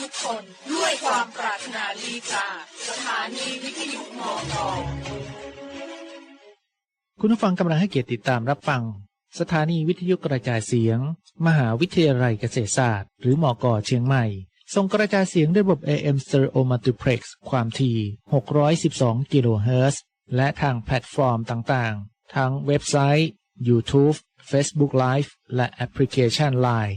ทุกคนด้วยความปรารถนาดีจากสถานีวิทยุมอกอคุณผู้ฟังกำลังให้เกียรติติดตามรับฟัง สถานีวิทยุกระจายเสียง มหาวิทยาลัยเกษตรศาสตร์ หรือมอกอเชียงใหม่ส่งกระจายเสียงด้วยระบบ AM Stereo Multiplex ความถี่ 612 กิโลเฮิรตซ์และทางแพลตฟอร์มต่างๆ ทั้งเว็บไซต์ YouTube Facebook Live และแอปพลิเคชัน Line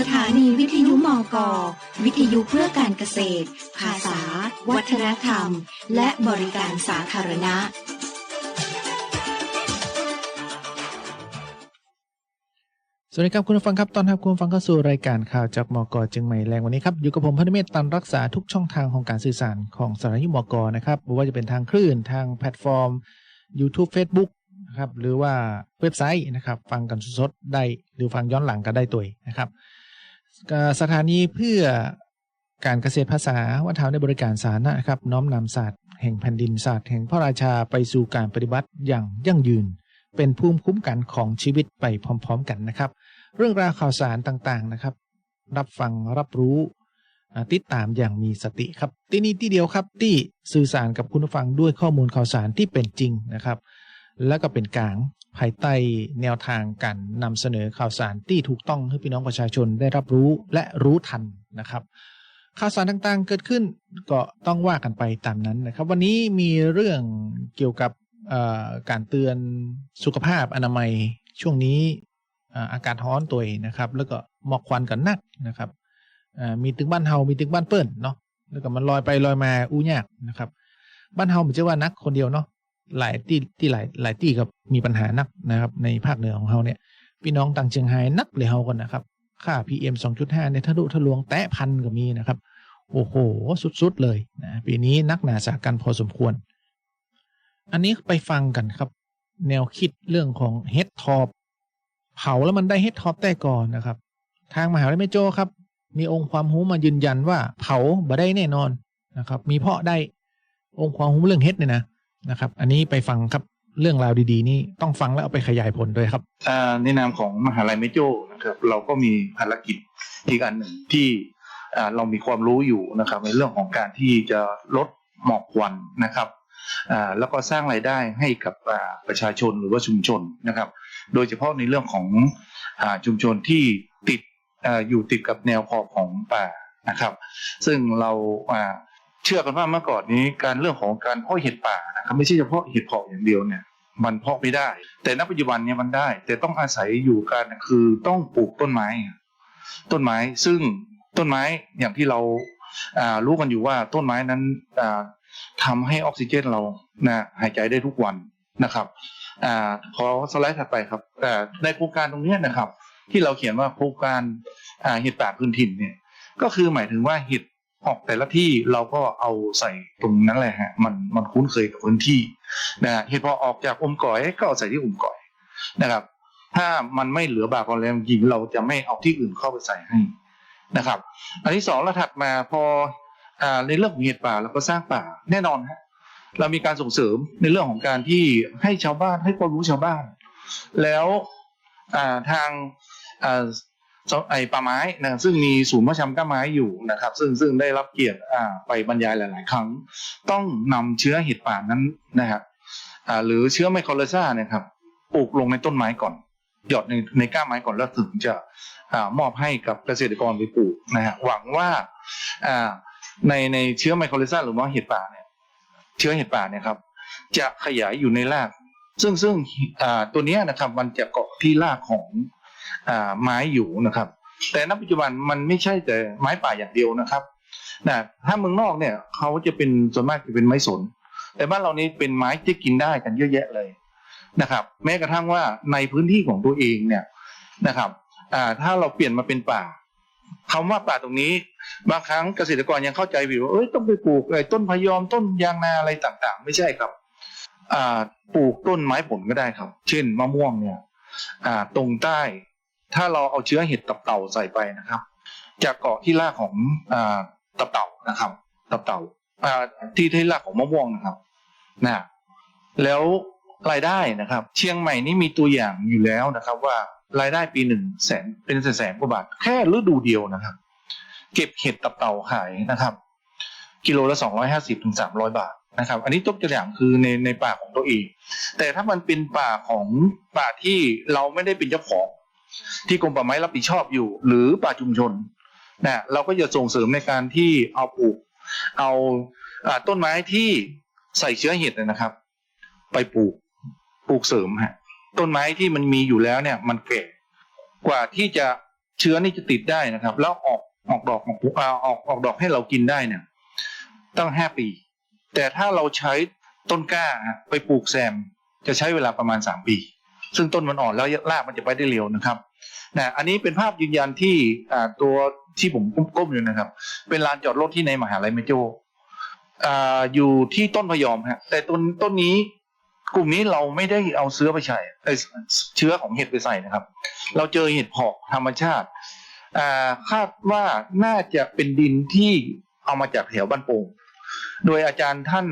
สถานีวิทยุมกวิทยุเพื่อการเกษตร ภาษา วัฒนธรรม และบริการสาธารณะ สวัสดีครับคุณผู้ฟังครับตอนรับคุณผู้ฟังเข้าสู่รายการข่าวจากมกเชียงใหม่แรงวันนี้ครับอยู่กับผมพนุเมศตันรักษาทุกช่องทางของการสื่อสารของสถานีมกนะครับไม่ว่าจะเป็นทางคลื่นทางแพลตฟอร์ม YouTube Facebook นะครับหรือว่าเว็บไซต์นะครับฟังกันสดๆได้หรือฟังย้อนหลังก็ได้ตัวนะครับ สถานีเพื่อการเกษตรภาษาวัฒนธรรมในบริการสาธารณะครับ น้อมนำศาสตร์แห่งแผ่นดินศาสตร์แห่งพระราชาไปสู่การปฏิบัติอย่างยั่งยืน เป็นภูมิคุ้มกันของชีวิตไปพร้อม ๆ กันนะครับ เรื่องราวข่าวสารต่างๆนะครับ รับฟังรับรู้ติดตามอย่างมีสติครับ ที่นี่ที่เดียวครับที่สื่อสารกับคุณผู้ฟังด้วยข้อมูลข่าวสารที่เป็นจริงนะครับ แล้วก็เป็นกลางภายใต้แนวทางการนำเสนอข่าวสารที่ถูกต้องให้พี่น้องประชาชนได้รับรู้และรู้ทันนะครับ ข่าวสารต่างๆเกิดขึ้นก็ต้องว่ากันไปตามนั้นนะครับ วันนี้มีเรื่องเกี่ยวกับการเตือนสุขภาพอนามัยช่วงนี้อากาศร้อนตัวนะครับ แล้วก็หมอกควันกันนักนะครับมีตึกบ้านเฮา มีตึกบ้านเปิ้นเนาะแล้วก็มันลอยไปลอยมาอู้ยากนะครับ บ้านเฮาไม่ใช่ว่านักคนเดียวเนาะ หลายที่ที่หลายหลายที่ก็มีปัญหานักนะครับ ในภาคเหนือของเฮาเนี่ย พี่น้องต่างเชียงไฮ้นักเลยเฮากันนะครับ ค่า PM 2.5เนี่ยทะลุทะลวงแตะพันก็มีนะครับ โอ้โห สุดๆเลยนะปีนี้นักหนาสากันพอสมควร อันนี้ไปฟังกันครับ แนวคิดเรื่องของเฮดท็อปเผาแล้วมันได้เฮดท็อปแต่ก่อนนะครับ ทางมหาวิทยาลัยแม่โจ้ครับ มีองค์ความรู้มายืนยันว่าเผาบ่ได้แน่นอนนะครับ มีเพาะได้องค์ความรู้เรื่องเฮดเนี่ยนะ นะครับ อันนี้ไปฟังครับเรื่องราวดีๆ นี่ต้องฟังแล้วเอาไปขยายผลด้วยครับอ่าในนามของมหาลัยเมโจนะครับเราก็มีภารกิจอีกอันหนึ่งที่เรามีความรู้อยู่นะครับ ในเรื่องของการที่จะลดหมอกควันนะครับแล้วก็สร้างรายได้ให้กับประชาชนหรือว่าชุมชนนะครับ โดยเฉพาะในเรื่องของอชุมชนที่ติดออยู่ติดกับแนวขอบของป่านะครับ ซึ่งเรา เชื่อกันว่าเมื่อก่อนนี้การเรื่องของการเพาะเห็ดป่านะครับไม่ใช่เฉพาะเห็ดเพาะอย่างเดียวเนี่ยมันเพาะไม่ได้ แต่ณปัจจุบันเนี่ยมันได้ แต่ต้องอาศัยอยู่การคือต้องปลูกต้นไม้ ต้นไม้ซึ่งต้นไม้อย่างที่เราอ่ารู้กันอยู่ว่าต้นไม้นั้นอ่าทำให้ออกซิเจนเรานะหายใจได้ทุกวันนะครับอ่าขอสไลด์ถัดไปครับอ่าในโครงการตรงนี้นะครับ ที่เราเขียนว่าโครงการอ่าเห็ดป่าพื้นถิ่นเนี่ยก็คือหมายถึงว่าเห็ด ออกแต่ละที่เราก็เอาใส่ตรงนั้นแหละฮะมันมันคุ้นเคยกับพื้นที่นะฮะเห็ดเพอออกจากอมก่อยก็เอาใส่ที่อมก่อยนะครับ ถ้ามันไม่เหลือบากอนแรงจริงเราจะไม่เอาที่อื่นเข้าไปใส่ให้นะครับ อันที่สองเราถัดมาพออในเรื่องของเห็ดป่าเราก็สร้างป่าแน่นอนฮะเรามีการส่งเสริมในเรื่องของการที่ให้ชาวบ้านให้ความรู้ชาวบ้าน แล้วทางอ ไอป่าไม้นะซึ่งมีศูนย์ประชำก้าไม้อยู่นะครับ ซึ่งซึ่งได้รับเกียรติอ่าไปบรรยายหลาย ๆ ครั้ง ต้องนำเชื้อเห็ดป่านั้นนะครับอ่าหรือเชื้อไมโครเลซ่าเนี่ยครับปลูกลงในต้นไม้ก่อน หยอดในในก้าไม้ก่อนแล้วถึงจะอามอบให้กับเกษตรกรไปปลูกนะฮะหวังว่าอ่าในในเชื้อไมโครเลซ่าหรือว่าเห็ดป่าเนี่ยเชื้อเห็ดป่าเนี่ยครับจะขยายอยู่ในราก ซึ่งซึ่งอ่าตัวเนี้ยนะครับมันจะเกาะที่รากของ ไม้อยู่นะครับ แต่ณปัจจุบันมันไม่ใช่แต่ไม้ป่าอย่างเดียวนะครับนะถ้าเมืองนอกเนี่ยเขาจะเป็นส่วนมากจะเป็นไม้สน แต่บ้านเรานี้เป็นไม้ที่กินได้กันเยอะแยะเลยนะครับ แม้กระทั่งว่าในพื้นที่ของตัวเองเนี่ยนะครับถ้าเราเปลี่ยนมาเป็นป่าคำว่าป่าตรงนี้ บางครั้งเกษตรกรยังเข้าใจผิดว่าเอ้ยต้องไปปลูกไอ้ต้นพยอมต้นยางนาอะไรต่างๆ ไม่ใช่ครับปลูกต้นไม้ผลก็ได้ครับ เช่นมะม่วงเนี่ยตรงใต้ ถ้าเราเอาเชื้อเห็ดตับเต่าใส่ไปนะครับ จะเกาะที่รากของอตับเต่านะครับ ตับเต่าที่ที่รากของมะม่วงนะครับนะแล้วรายได้นะครับ เชียงใหม่นี่มีตัวอย่างอยู่แล้วนะครับ ว่ารายได้ปีหนึ่งแสนเป็นแสนกว่าบาท แค่ฤดูเดียวนะครับ เก็บเห็ดตับเต่าขายนะครับ กิโลละสองร้อยห้าสิบถึงสามร้อยบาทนะครับ อันนี้ยกตัวอย่างคือในในป่าของตัวเอง แต่ถ้ามันเป็นป่าของป่าที่เราไม่ได้เป็นเจ้าของ ที่กรมป่าไม้รับผิดชอบอยู่ หรือป่าชุมชนนะเราก็จะส่งเสริมในการที่เอาปลูก เอาต้นไม้ที่ใส่เชื้อเห็ดนะครับ ไปปลูกปลูกเสริมฮะต้นไม้ที่มันมีอยู่แล้วเนี่ย มันแก่กว่าที่จะเชื้อนี่จะติดได้นะครับ แล้วออกออกดอกออกอ่าออกออกดอกให้เรากินได้เนี่ยตั้งห้าปี แต่ถ้าเราใช้ต้นกล้าฮะไปปลูกแซม จะใช้เวลาประมาณสามปี ซึ่งต้นมันอ่อนแล้วรากมันจะไปได้เร็วนะครับนะอันนี้เป็นภาพยืนยันที่ตัวที่ผมก้มๆอยู่นะครับ เป็นลานจอดรถที่ในมหาลัยเมโจอยู่ที่ต้นพยอมฮะแต่ต้นต้นนี้กลุ่มนี้เราไม่ได้เอาเชื้อไปใส่เอ้ยเชื้อของเห็ดไปใส่นะครับ เราเจอเห็ดเพาะธรรมชาติคาดว่าน่าจะเป็นดินที่เอามาจากแถวบ้านโป่งโดยอาจารย์ท่าน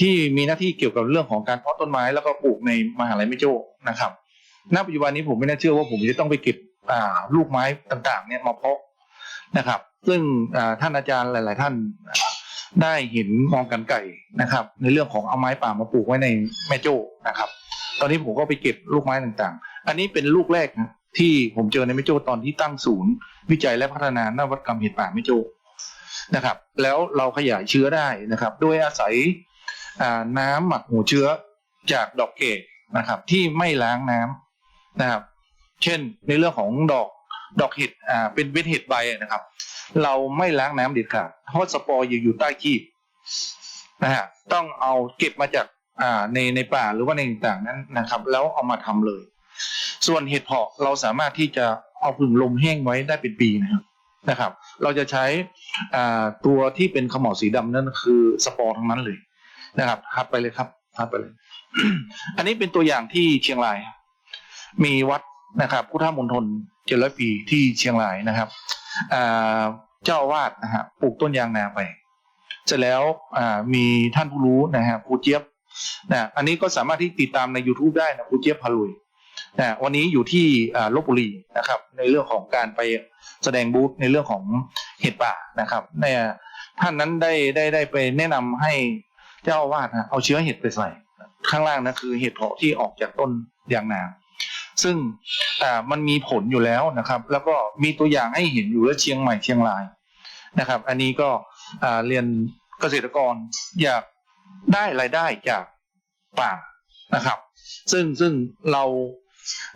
ที่มีหน้าที่เกี่ยวกับเรื่องของการเพาะต้นไม้แล้วก็ปลูกในมหาลัยไม่โจ้นะครับ ณ ปัจจุบันนี้ผมไม่น่าเชื่อว่าผมจะต้องไปเก็บลูกไม้ต่างๆ เนี่ยมาเพาะนะครับ ซึ่งท่านอาจารย์หลาย ๆ ท่านได้เห็นมองกันไก่นะครับ ในเรื่องของเอาไม้ป่ามาปลูกไว้ในแม่โจ้นะครับ ตอนนี้ผมก็ไปเก็บลูกไม้ต่างๆ อันนี้เป็นลูกแรกนะที่ผมเจอในแม่โจ้ตอนที่ตั้งศูนย์ วิจัยและพัฒนานวัตกรรมเห็ดป่าแม่โจ้ นะครับ แล้วเราขยายเชื้อได้นะครับ โดยอาศัยน้ำหมักหัวเชื้อจากดอกเกดนะครับ ที่ไม่ล้างน้ำนะครับ เช่นในเรื่องของดอกดอกเห็ดอ่าเป็นเวทเห็ดใบนะครับ เราไม่ล้างน้ำเด็ดขาดเพราะสปอร์อยู่อยู่ใต้ขี้นะฮะต้องเอาเก็บมาจากอ่าในในป่าหรือว่าในต่างนั้นนะครับ แล้วเอามาทำเลย ส่วนเห็ดเพาะเราสามารถที่จะเอาผึ่งลมแห้งไว้ได้เป็นปีนะครับ นะครับ เราจะใช้ตัวที่เป็นขมเหลาวสีดำนั่นคือสปอร์ทั้งนั้นเลยนะครับทัดไปเลยครับทัดไปเลย อันนี้เป็นตัวอย่างที่เชียงราย มีวัดนะครับพุทธมณฑลเจ็ดร้อยปีที่เชียงรายนะครับเจ้าวาดนะฮะปลูกต้นยางนาไปเสร็จแล้วมีท่านผู้รู้นะฮะครูเจี๊ยบนะอันนี้ก็สามารถที่ติดตามใน YouTube ได้นะครูเจี๊ยบพาลุย นะวันนี้อยู่ที่ลบบุรีนะครับ ในเรื่องของการไปแสดงบูธในเรื่องของเห็ดป่านะครับเนี่ยท่านนั้นได้ได้ได้ไปแนะนำให้เจ้าอาวาสนะเอาเชื้อเห็ดไปใส่ ข้างล่างนะคือเห็ดเพาะที่ออกจากต้นยางนา ซึ่งมันมีผลอยู่แล้วนะครับ แล้วก็มีตัวอย่างให้เห็นอยู่แล้วเชียงใหม่เชียงรายนะครับ อันนี้ก็เรียนเกษตรกรอยากได้รายได้จากป่านะครับ ซึ่งซึ่งเรา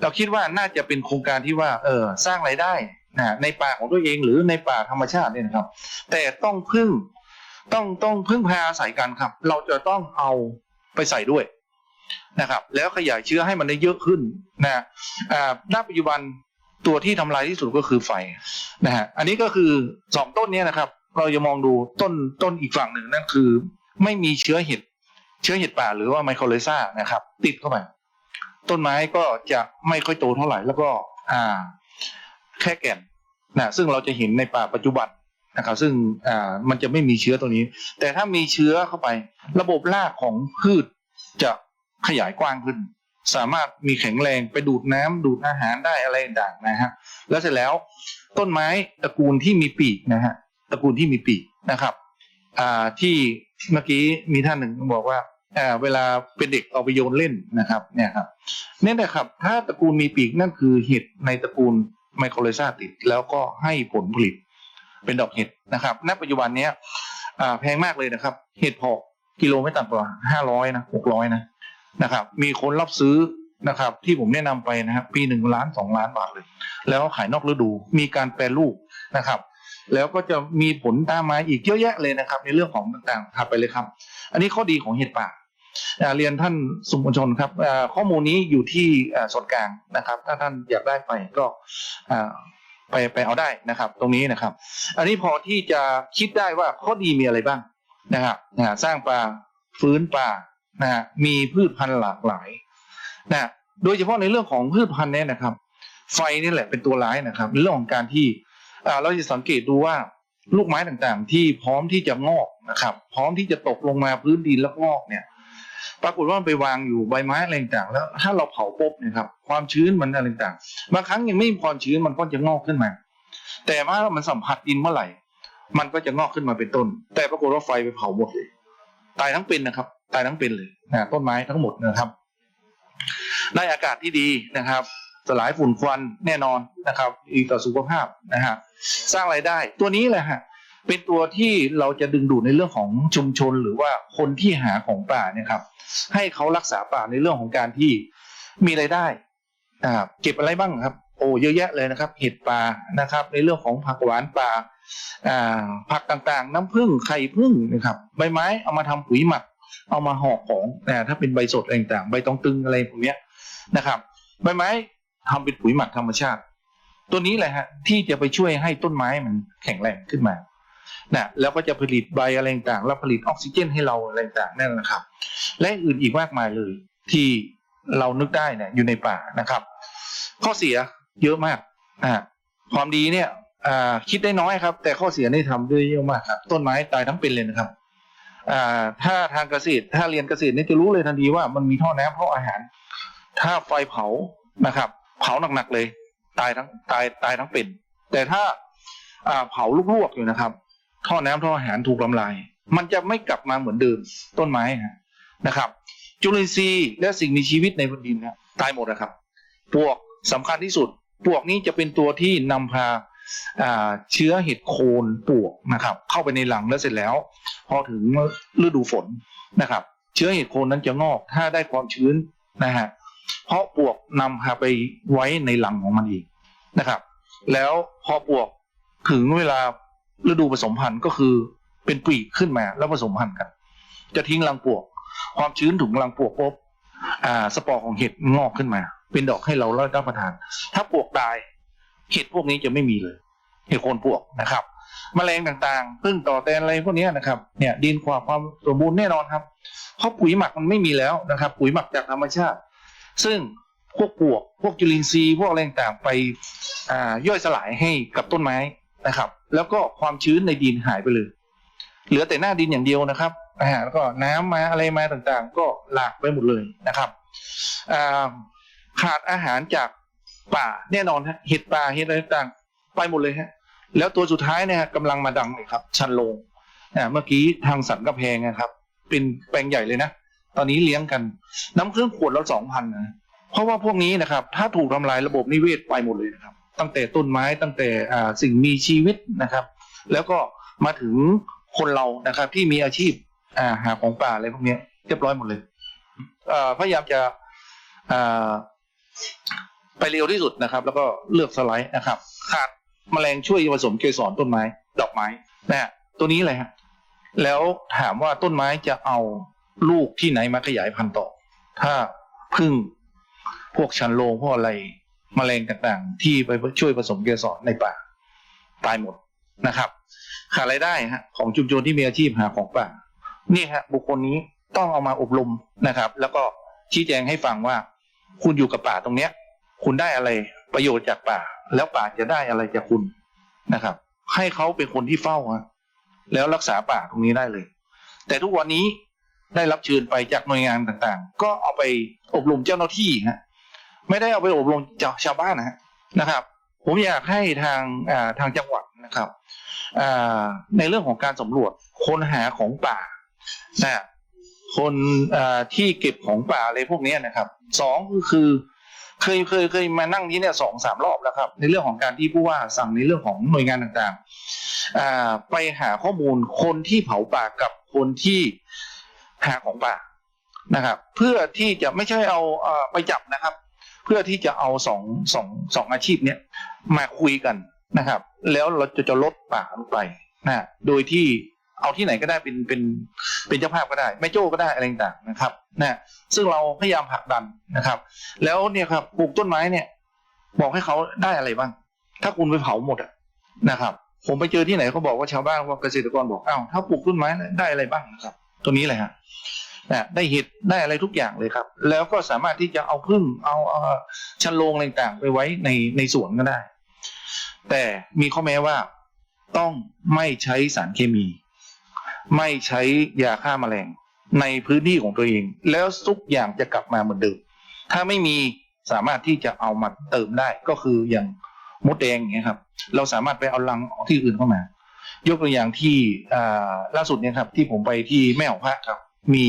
เราคิดว่าน่าจะเป็นโครงการที่ว่าเออสร้างรายได้นะในป่าของตัวเองหรือในป่าธรรมชาติเนี่ยนะครับ แต่ต้องพึ่งต้องต้องพึ่งพาอาศัยกันครับ เราจะต้องเอาไปใส่ด้วยนะครับ แล้วขยายเชื้อให้มันได้เยอะขึ้นนะอ่าณปัจจุบันตัวที่ทำลายที่สุดก็คือไฟนะฮะอันนี้ก็คือสองต้นเนี้นะครับ เราจะมองดูต้นต้นอีกฝั่งหนึ่งนั่นคือ ไม่มีเชื้อเห็ดเชื้อเห็ดป่าหรือว่าไมโครเลซ่านะครับ ติดเข้าไป ต้นไม้ก็จะไม่ค่อยโตเท่าไหร่ แล้วก็อ่าแค่แก่นนะซึ่งเราจะเห็นในป่าปัจจุบันนะครับ ซึ่งอ่ามันจะไม่มีเชื้อตัวนี้ แต่ถ้ามีเชื้อเข้าไป ระบบรากของพืชจะขยายกว้างขึ้น สามารถมีแข็งแรงไปดูดน้ำดูดอาหารได้อะไรต่างนะฮะแล้วเสร็จแล้วต้นไม้ตระกูลที่มีปีกนะฮะตระกูลที่มีปีกนะครับ อ่าที่เมื่อกี้มีท่านหนึ่งบอกว่า อ่าเวลาเป็นเด็กเอาไปโยนเล่นนะครับ เนี่ยครับเนี่ยนะครับ ถ้าตระกูลมีปีกนั่นคือเห็ดในตระกูลไมโครเลซาติดแล้วก็ให้ผลผลิตเป็นดอกเห็ดนะครับ ณ ปัจจุบันเนี้ยอ่าแพงมากเลยนะครับ เห็ดพาะกิโลไม่ต่ำกว่าห้าร้อยนะหกร้อยนะนะครับ มีคนรับซื้อนะครับ ที่ผมแนะนำไปนะครับ ปีหนึ่งล้านสองล้านบาทเลย แล้วขายนอกฤดูมีการแปรรูปนะครับ แล้วก็จะมีผลตามมาอีกเยอะแยะเลยนะครับ ในเรื่องของต่างๆถัดไปเลยครับ อันนี้ข้อดีของเห็ดป่า เรียนท่านสุมวลชนครับข้อมูลนี้อยู่ที่ส่วนกลางนะครับ ถ้าท่านอยากได้ไปก็ไปไปเอาได้นะครับ ตรงนี้นะครับ อันนี้พอที่จะคิดได้ว่าข้อดีมีอะไรบ้างนะครับสร้างป่าฟื้นป่านะฮะมีพืชพันธุ์หลากหลายนะโดยเฉพาะในเรื่องของพืชพันธุ์เนี่ยนะครับ ไฟนี่แหละเป็นตัวร้ายนะครับเรื่องของการที่เราจะสังเกตดูว่าลูกไม้ต่างๆ ที่พร้อมที่จะงอกนะครับ พร้อมที่จะตกลงมาพื้นดินแล้วงอกเนี่ย ปรากฏว่ามันไปวางอยู่ใบไม้อะไรต่างๆแล้ว ถ้าเราเผาปุ๊บเนะครับความชื้นมันอะไรต่างๆบางครั้งยังไม่มีความชื้นมันก็จะงอกขึ้นมา แต่เมื่อมันสัมผัสดินเมื่อไหร่ มันก็จะงอกขึ้นมาเป็นต้น แต่ปรากฏว่าไฟไปเผาหมดเลยตายทั้งเป็นนะครับ ตายทั้งเป็นเลยนะต้นไม้ทั้งหมดนะครับได้อากาศที่ดีนะครับ สลายฝุ่นควันแน่นอนนะครับ อีกต่อสุขภาพนะฮะสร้างรายได้ตัวนี้แหละฮะ เป็นตัวที่เราจะดึงดูดในเรื่องของชุมชนหรือว่าคนที่หาของป่าเนี่ยครับ ให้เขารักษาป่าในเรื่องของการที่มีรายได้อ่าเก็บอะไรบ้างครับ โอ้เยอะแยะเลยนะครับ เห็ดป่านะครับ ในเรื่องของผักหวานป่าอ่าผักต่างๆ น้ำผึ้งไข่ผึ้งนะครับ ใบไม้เอามาทำปุ๋ยหมัก เอามาห่อของนะถ้าเป็นใบสดอะไรต่างๆ ใบตองตึงอะไรพวกเนี้ยนะครับ ใบไม้ทำเป็นปุ๋ยหมักธรรมชาติ ตัวนี้แหละฮะที่จะไปช่วยให้ต้นไม้มันแข็งแรงขึ้นมา นะแล้วก็จะผลิตใบอะไรต่างๆแล้วผลิตออกซิเจนให้เราอะไรต่างๆนั่นแหละครับ และอื่นอีกมากมายเลยที่เรานึกได้เนี่ยอยู่ในป่านะครับ ข้อเสียเยอะมากอ่าความดีเนี่ยอ่าคิดได้น้อยครับ แต่ข้อเสียนี่ทำด้วยเยอะมากครับต้นไม้ตายทั้งเป็นเลยนะครับอ่าถ้าทางเกษตรถ้าเรียนเกษตรนี่จะรู้เลยทันทีว่ามันมีท่อน้ำท่ออาหาร ถ้าไฟเผานะครับ เผาหนักๆเลย ตายทั้งตายตายทั้งเป็น แต่ถ้าอ่าเผาลวกๆอยู่นะครับ ท่อน้ำท่ออาหารถูกทำลาย มันจะไม่กลับมาเหมือนเดิมต้นไม้นะครับ จุลินทรีย์และสิ่งมีชีวิตในพื้นดินนะตายหมดนะครับปลวกสำคัญที่สุดปลวกนี้จะเป็นตัวที่นำพาอ่าเชื้อเห็ดโคนปลวกนะครับ เข้าไปในหลังแล้วเสร็จแล้ว พอถึงฤดูฝนนะครับ เชื้อเห็ดโคนนั้นจะงอกถ้าได้ความชื้นนะฮะเพราะปลวกนำพาไปไว้ในหลังของมันเองนะครับ แล้วพอปลวกถึงเวลา ฤดูผสมพันธุ์ก็คือเป็นปีกขึ้นมาแล้วผสมพันธุ์กัน จะทิ้งรังปลวก ความชื้นถึงรังปลวกปุ๊บอ่าสปอร์ของเห็ดงอกขึ้นมา เป็นดอกให้เรารับประทาน ถ้าปลวกตายเห็ดพวกนี้จะไม่มีเลย เห็ดโคนปลวกนะครับแมลงต่างๆพึ่งต่อแตนอะไรพวกนี้นะครับเนี่ยดินความความสมบูรณ์แน่นอนครับ เพราะปุ๋ยหมักมันไม่มีแล้วนะครับ ปุ๋ยหมักจากธรรมชาติ ซึ่งพวกปลวก พวกจุลินทรีย์พวกอะไรต่างๆไปอ่าย่อยสลายให้กับต้นไม้ นะครับ แล้วก็ความชื้นในดินหายไปเลย เหลือแต่หน้าดินอย่างเดียวนะครับอ่าแล้วก็น้ำมาอะไรมาต่างๆ ก็หลากไปหมดเลยนะครับขาดอาหารจากป่าแน่นอนฮะเห็ดป่าเห็ดอะไรต่างๆไปหมดเลยฮะแล้วตัวสุดท้ายเนี่ยกำลังมาดังเลยครับ ชันลงเมื่อกี้ทางสันกระแพงนะครับ เป็นแปลงใหญ่เลยนะ ตอนนี้เลี้ยงกัน น้ำเครื่องขวดละสองพันนะเพราะว่าพวกนี้นะครับ ถ้าถูกทำลายระบบนิเวศไปหมดเลยนะครับ ตั้งแต่ต้นไม้ตั้งแต่สิ่งมีชีวิตนะครับ แล้วก็มาถึงคนเรานะครับ ที่มีอาชีพาหาของป่าอะไรพวกนี้เรียบร้อยหมดเลยพยายามจะไปเร็วที่สุดนะครับ แล้วก็เลือกสไลด์นะครับขาดแมลงช่วยผสมเกสรต้นไม้ ดอกไม้นะฮะตัวนี้เลยฮะแล้วถามว่าต้นไม้จะเอาลูกที่ไหนมาขยายพันธุ์ต่อ ถ้าพึ่งพวกชันโลงพวกอะไร แมลงต่างๆ ที่ไปช่วยผสมเกสรในป่าตายหมดนะครับขาดรายได้ฮะของชุมชนที่มีอาชีพหาของป่านี่ฮะบุคคลนี้ต้องเอามาอบรมนะครับ แล้วก็ชี้แจงให้ฟังว่า คุณอยู่กับป่าตรงเนี้ย คุณได้อะไรประโยชน์จากป่า แล้วป่าจะได้อะไรจากคุณนะครับ ให้เขาเป็นคนที่เฝ้าฮะแล้วรักษาป่าตรงนี้ได้เลย แต่ทุกวันนี้ได้รับเชิญไปจากหน่วยงานต่างๆ ก็เอาไปอบรมเจ้าหน้าที่ฮะ ไม่ได้เอาไปอบรมจากชาวบ้านนะฮะนะครับ ผมอยากให้ทางทางจังหวัดนะครับในเรื่องของการสำรวจค้นหาของป่านะคนที่เก็บของป่าอะไรพวกนี้นะครับสองก็คือเคยเคยเคยมานั่งนี้เนี่ยสองสามรอบแล้วครับ ในเรื่องของการที่ผู้ว่าสั่งในเรื่องของหน่วยงานต่างๆไปหาข้อมูลคนที่เผาป่ากับคนที่หาของป่านะครับ เพื่อที่จะไม่ใช่เอาไปจับนะครับ พื่อที่จะเอาสองสองสองอาชีพเนี้ยมาคุยกันนะครับ แล้วเราจะจะลดป่าลงไปนะโดยที่เอาที่ไหนก็ได้เป็นเป็นเป็นเจ้าภาพก็ได้แม่โจ้ก็ได้อะไรต่างๆนะครับนะซึ่งเราพยายามผลักดันนะครับ แล้วเนี่ยครับปลูกต้นไม้เนี่ย บอกให้เขาได้อะไรบ้าง ถ้าคุณไปเผาหมดอะนะครับ ผมไปเจอที่ไหนเขาบอกว่าชาวบ้านว่าเกษตรกรบอกอ้าวถ้าปลูกต้นไม้ได้อะไรบ้างนะครับ ตัวนี้เลยฮะ นะได้เห็ดได้อะไรทุกอย่างเลยครับ แล้วก็สามารถที่จะเอาพึ่งเอาเอ่อชันโรงอะไรต่างๆไปไว้ในในสวนก็ได้ แต่มีข้อแม้ว่าต้องไม่ใช้สารเคมี ไม่ใช้ยาฆ่าแมลงในพื้นที่ของตัวเอง แล้วทุกอย่างจะกลับมาเหมือนเดิมถ้าไม่มีสามารถที่จะเอามาเติมได้ก็คืออย่างมดแดงอย่างเงี้ยครับ เราสามารถไปเอารังที่อื่นเข้ามา ยกตัวอย่างที่ล่าสุดเนี่ยครับ ที่ผมไปที่แม่ของพระครับ มี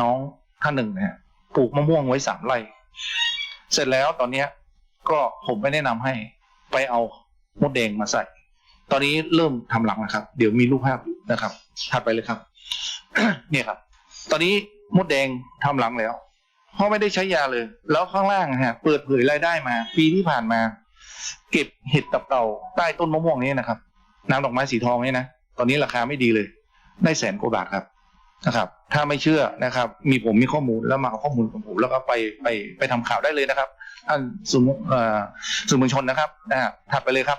น้องท่านหนึ่งนะฮะปลูกมะม่วงไว้สามไร่เสร็จแล้วตอนเนี้ยก็ผมไปแนะนำให้ไปเอามดแดงมาใส่ ตอนนี้เริ่มทำหลังนะครับ เดี๋ยวมีรูปภาพนะครับถัดไปเลยครับ เนี่ยครับ ตอนนี้มดแดงทำหลังแล้วเพราะไม่ได้ใช้ยาเลย แล้วข้างล่างฮะเปิดเผยรายได้มา ปีที่ผ่านมา เก็บเห็ดตับเต่าใต้ต้นมะม่วงนี้นะครับนางดอกไม้สีทองนี่นะตอนนี้ราคาไม่ดีเลย ได้แสนกว่าบาทครับ นะครับ ถ้าไม่เชื่อนะครับ มีผมมีข้อมูลแล้วมาเอาข้อมูลของผมแล้วก็ไปไปไปทำข่าวได้เลยนะครับท่านสื่อมวลเอ่อสื่อมวลชนนะครับนะฮะถัดไปเลยครับ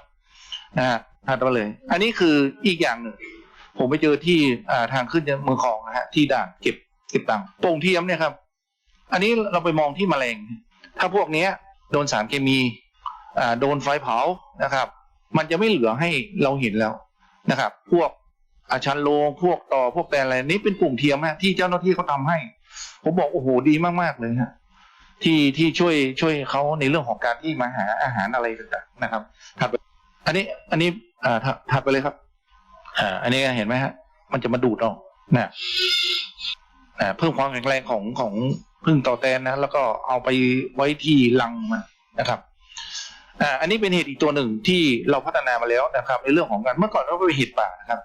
นะฮะถัดไปเลย อันนี้คืออีกอย่างหนึ่งผมไปเจอที่อ่าทางขึ้นเมืองคลองนะฮะที่ด่านเก็บเก็บตังค์โป่งเทียมเนี่ยครับ อันนี้เราไปมองที่แมลง ถ้าพวกเนี้ย โดนสารเคมีอ่าโดนไฟเผานะครับ มันจะไม่เหลือให้เราเห็นแล้วนะครับ พวก อาชันโลพวกต่อพวกแต่อะไรนี่เป็นกลุ่มเทียมฮะที่เจ้าหน้าที่เขาทำให้ ผมบอกโอ้โหดีมากๆเลยฮะที่ที่ช่วยช่วยเขาในเรื่องของการที่มาหาอาหารอะไรต่างๆนะครับถัดไปอันนี้ อันนี้อ่าถัดไปเลยครับ อ่า อันนี้เห็นไหมฮะ มันจะมาดูดเอานะอ่าเพิ่มความแข็งแรงของของพึ่งต่อแตนนะแล้วก็เอาไปไว้ที่ลังมันนะครับอ่าอันนี้เป็นเห็ดอีกตัวหนึ่งที่เราพัฒนามาแล้วนะครับ ในเรื่องของการเมื่อก่อนเราก็เป็นเห็ดป่านะครับ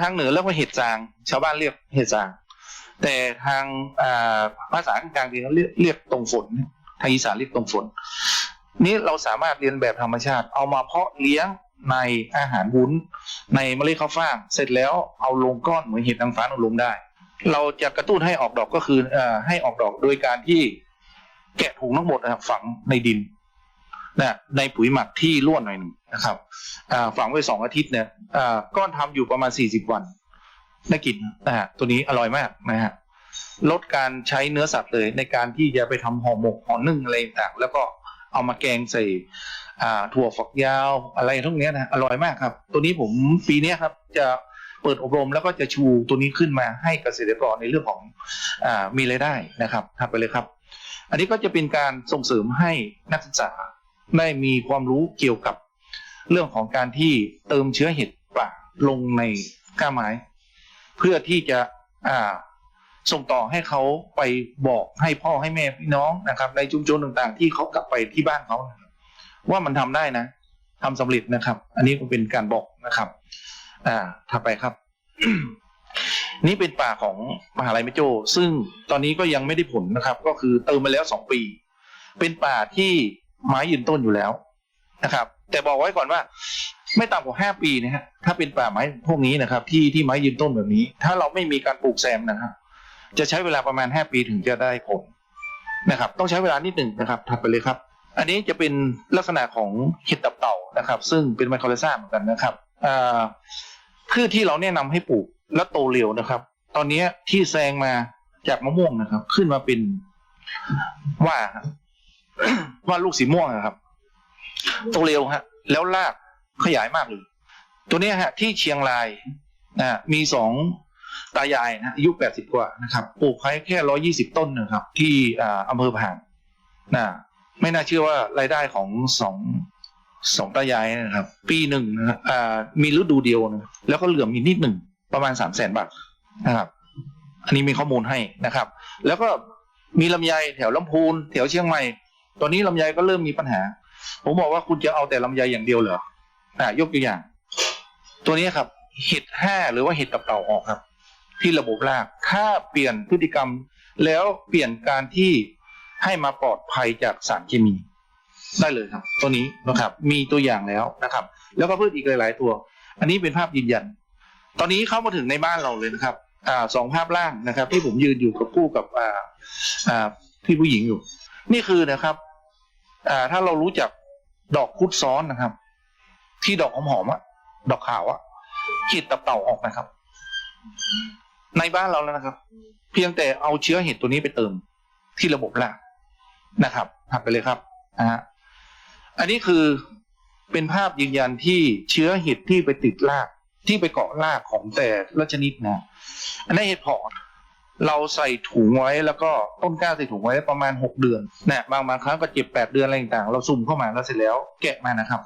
ทางเหนือเรียกว่าเห็ดจาง ชาวบ้านเรียกเห็ดจาง แต่ทางภาษากลางๆเขาเรียกเรียกตรงฝน ทางอีสานเรียกตรงฝน นี่เราสามารถเรียนแบบธรรมชาติ เอามาเพาะเลี้ยงในอาหารวุ้น ในเมล็ดข้าวฟ่าง เสร็จแล้วเอาลงก้อนเหมือนเห็ดนางฟ้าลงได้ เราจะกระตุ้นให้ออกดอกก็คือเอ่อให้ออกดอกโดยการที่แกะถุงทั้งหมดนะครับฝังในดิน นะในปุ๋ยหมักที่ร่วนหน่อยหนึ่งนะครับฝังไว้สองอาทิตย์เนี่ยก้อนทำอยู่ประมาณสี่สิบวันได้กินนะฮะตัวนี้อร่อยมากนะฮะลดการใช้เนื้อสัตว์เลยในการที่จะไปทำห่อหมกห่อนึ่งอะไรต่างแล้วก็เอามาแกงใส่ถั่วฝักยาวอะไรทั้งนี้นะอร่อยมากครับ ตัวนี้ผมปีนี้ครับจะเปิดอบรมแล้วก็จะชูตัวนี้ขึ้นมาให้เกษตรกรในเรื่องของอมีรายได้นะครับถัดไปเลยครับ อันนี้ก็จะเป็นการส่งเสริมให้นักศึกษา ได้มีความรู้เกี่ยวกับเรื่องของการที่เติมเชื้อเห็ดป่าลงในก้าไม้ เพื่อที่จะอ่าส่งต่อให้เขาไปบอกให้พ่อให้แม่พี่น้องนะครับ ในชุมชนต่างๆ ที่เขากลับไปที่บ้านเขา ว่ามันทำได้นะทำสำเร็จนะครับ อันนี้ก็เป็นการบอกนะครับ อ่าถัดไปครับ นี่เป็นป่าของมหาลัยแม่โจ ซึ่งตอนนี้ก็ยังไม่ได้ผลนะครับ ก็คือเติมมาแล้วสองปี เป็นป่าที่ ไม้ยืนต้นอยู่แล้วนะครับ แต่บอกไว้ก่อนว่า ไม่ต่ำกว่าห้าปีนะฮะถ้าเป็นป่าไม้พวกนี้นะครับ ที่ที่ไม้ยืนต้นแบบนี้ ถ้าเราไม่มีการปลูกแซมนะครับจะใช้เวลาประมาณห้าปีถึงจะได้ผลนะครับ ต้องใช้เวลานิดหนึ่งนะครับถัดไปเลยครับ อันนี้จะเป็นลักษณะของเห็ดตับเต่านะครับ ซึ่งเป็นไมโครไลซ่าเหมือนกันนะครับอ่าพืชที่เราแนะนำให้ปลูกและโตเร็วนะครับ ตอนนี้ที่แซงมาจากมะม่วงนะครับ ขึ้นมาเป็นว่าครับ ว่าลูกสีม่วงนะครับโตเร็วฮะ แล้วรากขยายมากเลย ตัวนี้ฮะ ที่เชียงรายนะมีสองตายายนะอายุแปดสิบกว่านะครับปลูกไว้แค่ร้อยี่สิบต้นนะครับ ที่อ่าอำเภอผานนะไม่น่าเชื่อว่ารายได้ของสองสองตายายนะครับ ปีหนึ่งนะอ่ามีฤดูเดียวนะแล้วก็เหลือมีนิดหนึ่งประมาณสามแสนบาทนะครับ อันนี้มีข้อมูลให้นะครับ แล้วก็มีลำไยแถวลำพูนแถวเชียงใหม่ ตอนนี้ลำไยก็เริ่มมีปัญหา ผมบอกว่าคุณจะเอาแต่ลำไยอย่างเดียวเหรออ่ายกตัวอย่าง ตัวนี้ครับ เห็ดห้าหรือว่าเห็ดตับเต่าออกครับ ที่ระบบราก ถ้าเปลี่ยนพฤติกรรม แล้วเปลี่ยนการที่ให้มาปลอดภัยจากสารเคมี ได้เลยครับ ตัวนี้นะครับ มีตัวอย่างแล้วนะครับ แล้วก็พืชอีกหลาย ๆ ตัว อันนี้เป็นภาพยืนยัน ตอนนี้เข้ามาถึงในบ้านเราเลยนะครับอ่าสองภาพล่างนะครับ ที่ผมยืนอยู่กับคู่กับอ่าอ่าพี่ผู้หญิงอยู่ นี่คือนะครับ ถ้าเรารู้จักดอกพุธซ้อนนะครับ ที่ดอกหอมๆอะดอกขาวอะเห็ดตับเต่าออกนะครับ ในบ้านเราแล้วนะครับ เพียงแต่เอาเชื้อเห็ดตัวนี้ไปเติมที่ระบบรากนะครับถัดไปเลยครับนะฮะอันนี้คือเป็นภาพยืนยันที่เชื้อเห็ดที่ไปติดรากที่ไปเกาะรากของแต่ละชนิดนะอันนี้เห็ดเพาะ เราใส่ถุงไว้แล้วก็ต้นกล้าใส่ถุงไว้ประมาณหกเดือนนะบางบางครั้งก็เจ็บแปดเดือนอะไรต่างๆ เราซุ่มเข้ามาแล้วเสร็จแล้วแกะมานะครับ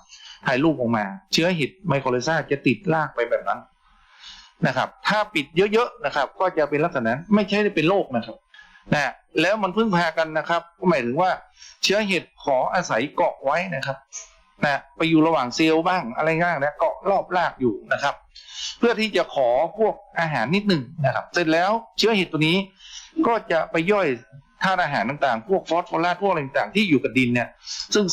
ถ่ายรูปออกมา เชื้อเห็ดไมโครไลซ่าจะติดรากไปแบบนั้นนะครับ ถ้าปิดเยอะๆนะครับ ก็จะเป็นลักษณะนั้นไม่ใช่เป็นโรคนะครับนะแล้วมันพึ่งพากันนะครับ ก็หมายถึงว่าเชื้อเห็ดขออาศัยเกาะไว้นะครับนะไปอยู่ระหว่างเซลล์บ้างอะไรบ้างนะเกาะรอบรากอยู่นะครับ เพื่อที่จะขอพวกอาหารนิดหนึ่งนะครับ เสร็จแล้วเชื้อเห็ดตัวนี้ก็จะไปย่อยธาตุอาหารต่างๆ พวกฟอสฟอรัสพวกอะไรต่างๆที่อยู่กับดินเนี่ย ซึ่ง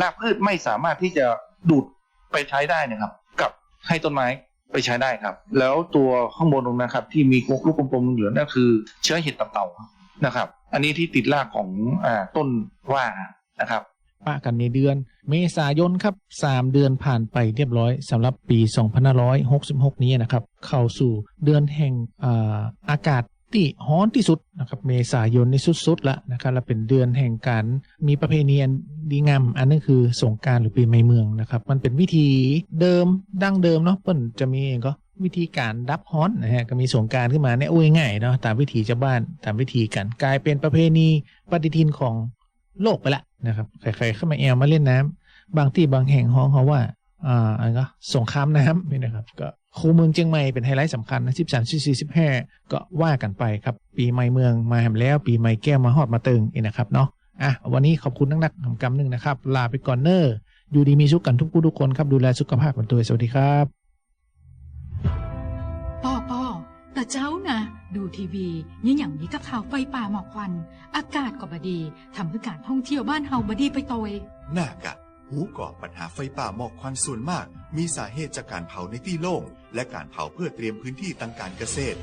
รากพืชไม่สามารถที่จะดูดไปใช้ได้นะครับ กับให้ต้นไม้ไปใช้ได้ครับ แล้วตัวข้างบนตรงนะครับ ที่มีลูกกลมๆเหลือนั่นคือ เชื้อเห็ดตับเต่านะครับ อันนี้ที่ติดรากของอต้นว่านะครับ ปะกันในเดือน เมษายนครับ 3 เดือนผ่านไปเรียบร้อยสำหรับปี 2566 นี้นะครับ เข้าสู่เดือนแห่งอาอากาศที่ฮ้อนที่สุดนะครับเมษายนนี่สุดๆละนะครับและเป็นเดือนแห่งการมีประเพณีอันดีงามอันนั้นคือสงการหรือปีใหม่เมืองนะครับมันเป็นวิธีเดิมดั้งเดิมเนาะเปิ้นจะมีเองก็วิธีการดับฮ้อนนะฮะก็มีสงการขึ้นมาเนี่ยโอ้ยง่ายเนาะตามวิถีชาวบ้านตามวิธีกันกลายเป็นประเพณีปฏิทินของโลกไปละ นะครับใครๆเข้ามาแอลมาเล่นน้ำบางที่บางแห่งห้องเขาว่าอ่าอะไรก็สงครามน้ำนี่นะครับ ก็คูเมืองเชียงใหม่เป็นไฮไลท์สำคัญนะ13 14 15 ก็ว่ากันไปครับ ปีใหม่เมืองมาแหมแล้ว ปีใหม่แก้วมาฮอดมาเติงอีกนะครับเนาะอะวันนี้ขอบคุณนักนักๆกำหนึ่งนะครับ ลาไปก่อนเนอร์อยู่ดีมีสุขกันทุกผู้ทุกคนครับ ดูแลสุขภาพกันตัวสวัสดีครับป้อป้อแต่เจ้านะ ดูทีวียังอย่างนี้กับข่าวไฟป่าหมอกควัน อากาศก็บดีทำให้การท่องเที่ยวบ้านเฮาบดีไปโตยหน้ากะ หูกาะปัญหาไฟป่าหมอกควันส่วนมาก มีสาเหตุจากการเผาในที่โล่ง และการเผาเพื่อเตรียมพื้นที่ทางการเกษตร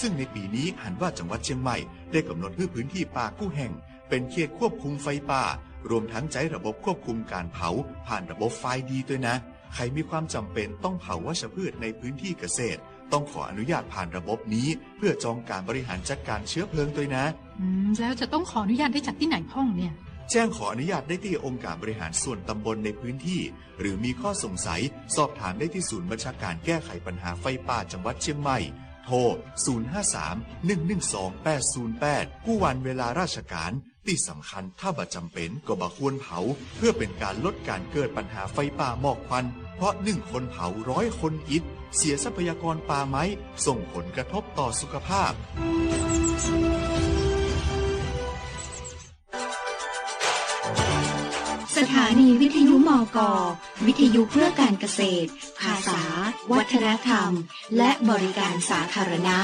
ซึ่งในปีนี้หันว่าจังหวัดเชียงใหม่ได้กำหนดให้พื้นที่ป่ากู้แห่ง เป็นเขตควบคุมไฟป่า รวมทั้งใช้ระบบควบคุมการเผา ผ่านระบบไฟดีด้วยนะ ใครมีความจำเป็นต้องเผาวัชพืชในพื้นที่เกษตร ต้องขออนุญาตผ่านระบบนี้ เพื่อจองการบริหารจัดการเชื้อเพลิงด้วยนะ อืมแล้วจะต้องขออนุญาตได้จากที่ไหนพ่องเนี่ย แจ้งขออนุญาตได้ที่องค์การบริหารส่วนตำบลในพื้นที่ หรือมีข้อสงสัย สอบถามได้ที่ศูนย์บัญชาการแก้ไขปัญหาไฟป่าจังหวัดเชียงใหม่ โทร 053-112-808กู้วันเวลาราชการที่สำคัญถ้าบัจจำเป็นก็บ่ควรเผา เพื่อเป็นการลดการเกิดปัญหาไฟป่าหมอกควัน เพราะหนึ่งคนเผาร้อยคนอิดเสียทรัพยากรป่าไม้ ส่งผลกระทบต่อสุขภาพ สถานีวิทยุมกวิทยุเพื่อการเกษตร ภาษา วัฒนธรรม และบริการสาธารณะ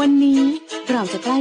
วันนี้เราจะใกล้